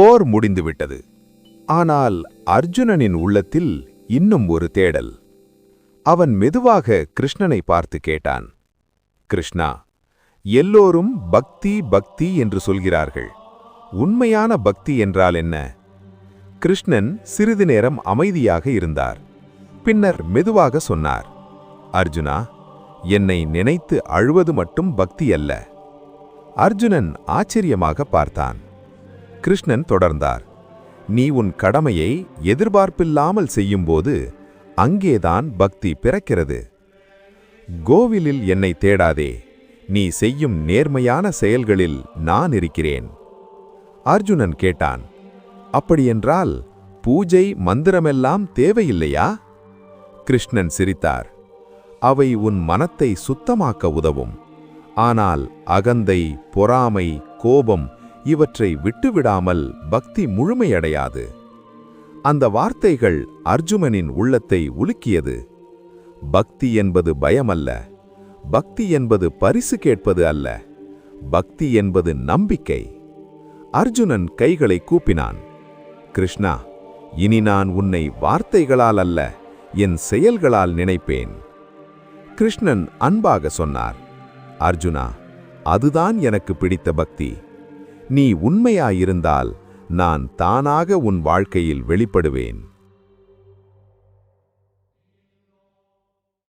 போர் முடிந்துவிட்டது. ஆனால் அர்ஜுனனின் உள்ளத்தில் இன்னும் ஒரு தேடல். அவன் மெதுவாக கிருஷ்ணனை பார்த்து கேட்டான். கிருஷ்ணா எல்லோரும் பக்தி பக்தி என்று சொல்கிறார்கள். உண்மையான பக்தி என்றால் என்ன? கிருஷ்ணன் சிறிது நேரம் அமைதியாக இருந்தார். பின்னர் மெதுவாக சொன்னார் அர்ஜுனா என்னை நினைத்து அழுவது மட்டும் பக்தி அல்ல. அர்ஜுனன் ஆச்சரியமாக பார்த்தான். கிருஷ்ணன் தொடர்ந்தார். நீ உன் கடமையை எதிர்பார்ப்பில்லாமல் செய்யும்போது அங்கேதான் பக்தி பிறக்கிறது. கோவிலில் என்னை தேடாதே. நீ செய்யும் நேர்மையான செயல்களில் நான் இருக்கிறேன். அர்ஜுனன் கேட்டான் அப்படியென்றால் பூஜை மந்திரமெல்லாம் தேவையில்லையா? கிருஷ்ணன் சிரித்தார் அவை உன் மனத்தை சுத்தமாக்க உதவும். ஆனால் அகந்தை பொறாமை கோபம் இவற்றை விட்டுவிடாமல் பக்தி முழுமையடையாது. அந்த வார்த்தைகள் அர்ஜுமனின் உள்ளத்தை உலுக்கியது. பக்தி என்பது பயமல்ல. பக்தி என்பது பரிசு கேட்பது அல்ல. பக்தி என்பது நம்பிக்கை. அர்ஜுனன் கைகளை கூப்பினான். கிருஷ்ணா இனி நான் உன்னை வார்த்தைகளால் அல்ல என் செயல்களால் நினைப்பேன். கிருஷ்ணன் அன்பாக சொன்னார். அர்ஜுனா அதுதான் எனக்கு பிடித்த பக்தி. நீ உண்மையாயிருந்தால் நான் தானாக உன் வாழ்க்கையில் வெளிப்படுவேன்.